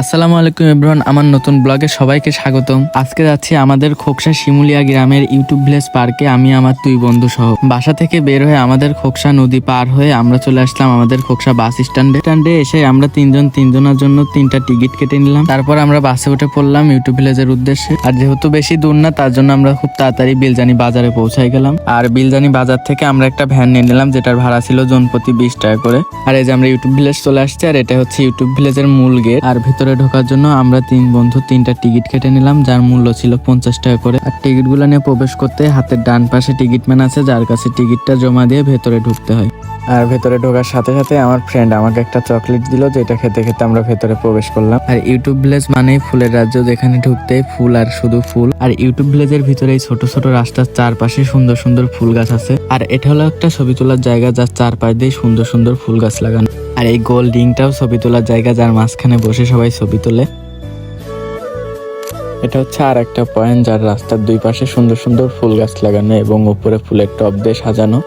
আসসালামু আলাইকুম এভরিওয়ান, আমার নতুন ব্লগে সবাইকে স্বাগতম। আজকে যাচ্ছি আমাদের খোকসা শিমুলিয়া গ্রামের ইউটিউব ভিলেজ পার্কে, আমি, আমার দুই বন্ধু সহ বাসা থেকে বের হয়ে আমাদের খোকসা নদী পার হয়ে আমরা চলে আসলাম আমাদের খোকসা বাস স্ট্যান্ডে। স্ট্যান্ডে এসে আমরা তিনজন, তিনজনের জন্য তিনটা টিকিট কেটে নিলাম। তারপর আমরা বাসে উঠে পড়লাম ইউটিউব ভিলেজের উদ্দেশ্যে। আর যেহেতু বেশি দূর না, তার জন্য আমরা খুব তাড়াতাড়ি বিলজানি বাজারে পৌঁছাই গেলাম। আর বিলজানি বাজার থেকে আমরা একটা ভ্যান নিয়ে নিলাম, যেটার ভাড়া ছিল জনপ্রতি বিশ টাকা করে। আর এই যে আমরা ইউটিউব ভিলেজ চলে আসছি, আর এটা হচ্ছে ইউটিউব ভিলেজের মূল গেট আর ভিতরে ঢোকার জন্য আমরা তিন বন্ধু তিনটা টিকিট কেটে নিলাম, যার মূল্য ছিল পঞ্চাশ টাকা করে। আর টিকিট নিয়ে প্রবেশ করতে হাতের ডান পাশে টিকিট ম্যান আছে, যার কাছে টিকিটটা জমা দিয়ে ভেতরে ঢুকতে হয়। আর ভেতরে ঢোকার সাথে সাথে আমার ফ্রেন্ড আমাকে একটা চকলেট দিল, যেটা খেতে খেতে আমরা ভেতরে প্রবেশ করলাম। আর ইউটিউব ভিলেজ মানেই ফুলের রাজ্য, যেখানে ঢুকতে ফুল আর শুধু ফুল। আর ইউটিউব ভিলেজের ভিতরে এই ছোট ছোট রাস্তার চারপাশে সুন্দর সুন্দর ফুল গাছ আছে। আর এটা হলো একটা ছবি তোলার জায়গা, যার চারপাশ দিয়ে সুন্দর সুন্দর ফুল গাছ লাগানো। আর এই গোল রিংটাও ছবি তোলার জায়গা, যার মাঝখানে বসে সবাই ছবি তোলে। এটা হচ্ছে আর একটা পয়েন্ট যার রাস্তার দুই পাশে সুন্দর সুন্দর ফুল গাছ লাগানো এবং উপরে ফুলের টব দিয়ে সাজানো।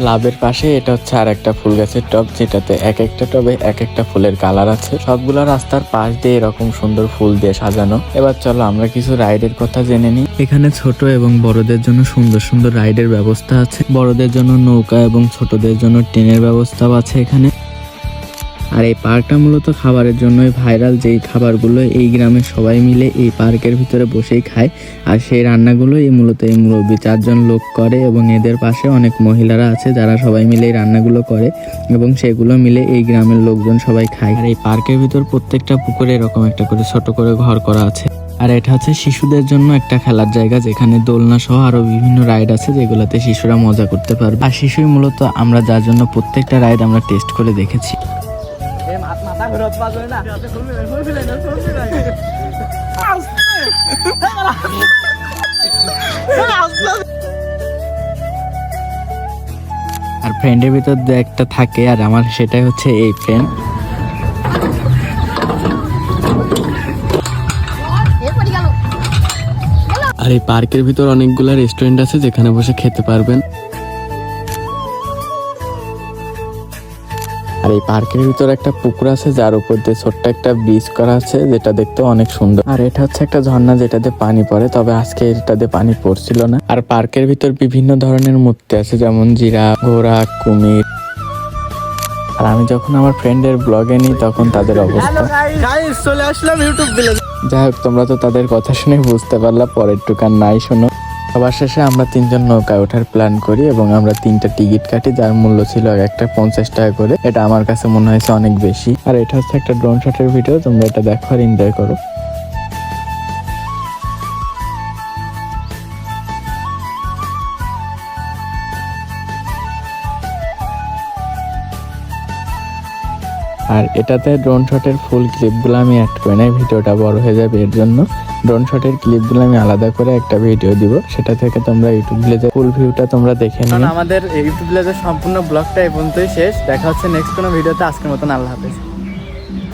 লাভের পাশে এটা হচ্ছে আর একটা ফুল গাছের টব, যেটাতে এক একটা টবে এক একটা ফুলের কালার আছে। সবগুলো রাস্তার পাশ দিয়ে এরকম সুন্দর ফুল দিয়ে সাজানো। এবার চলো আমরা কিছু রাইডের কথা জেনে নিই। এখানে ছোট এবং বড়দের জন্য সুন্দর সুন্দর রাইডের ব্যবস্থা আছে। বড়দের জন্য নৌকা এবং ছোটদের জন্য ট্রেনের ব্যবস্থাও আছে এখানে। আর এই পার্কটা মূলত খাবারের জন্যই ভাইরাল, যেই খাবারগুলো এই গ্রামের সবাই মিলে এই পার্কের ভিতরে বসেই খায়। আর সেই রান্নাগুলো এই মূলত এই মুরব্বী চারজন লোক করে এবং এদের পাশে অনেক মহিলারা আছে যারা সবাই মিলে এই রান্নাগুলো করে এবং সেগুলো মিলে এই গ্রামের লোকজন সবাই খায়। আর এই পার্কের ভিতর প্রত্যেকটা পুকুরে এরকম একটা করে ছোট করে ঘর করা আছে। আর এটা হচ্ছে শিশুদের জন্য একটা খেলার জায়গা, যেখানে দোলনা সহ আরও বিভিন্ন রাইড আছে যেগুলোতে শিশুরা মজা করতে পারবে। আর শিশুই মূলত আমরা যার জন্য প্রত্যেকটা রাইড আমরা টেস্ট করে দেখেছি। আর ফ্রেন্ডের ভিতর একটা থাকে, আর আমার সেটাই হচ্ছে এই ফ্রেন্ড আর এই পার্কের ভিতর অনেকগুলো রেস্টুরেন্ট আছে যেখানে বসে খেতে পারবেন। আর এই পার্কের ভিতর একটা পুকুর আছে যার উপর দিয়ে ছোট্ট একটা ব্রিজ করা আছে যেটা দেখতে অনেক সুন্দর। আর এটা হচ্ছে একটা ঝর্ণা যেটাতে পানি পড়ে তবে আজকে এটাতে পানি পড়ছিল না। আর পার্কের ভিতর বিভিন্ন ধরনের মূর্তি আছে যেমন জিরা ঘোড়া কুমির। আর আমি যখন আমার ফ্রেন্ডের ব্লগে নিই তখন তাদের অবস্থা। গাইস চলে আসলাম ইউটিউব যাই হোক তোমরা তো তাদের কথা শুনে বুঝতে পারলা পরের টুকান নাই শোনো। সবার শেষে আমরা তিনজন নৌকায় ওঠার প্ল্যান করি এবং আমরা তিনটা টিকিট কাটি, যার মূল্য ছিল এক একটা পঞ্চাশ টাকা করে। এটা আমার কাছে মনে হয়েছে অনেক বেশি। আর এটা হচ্ছে একটা ড্রোন শটের ভিডিও তোমরা এটা দেখো আর এনজয় করো। আর এটাতে ড্রোন শটের ফুল ক্লিপগুলো আমি অ্যাড করে নাই, ভিডিওটা বড় হয়ে যাবে এর জন্য। ড্রোন শটের ক্লিপগুলো আমি আলাদা করে একটা ভিডিও দিব। সেটা থেকে তোমরা ইউটিউব ব্লেজার ফুল ভিউটা তোমরা দেখে নিও। আমাদের ইউটিউব ভিলেজের সম্পূর্ণ ব্লগটা এই পর্যন্তই শেষ। দেখা হচ্ছে নেক্সট কোনো ভিডিওতে আজকের মতন আল্লাহ হাফেজ।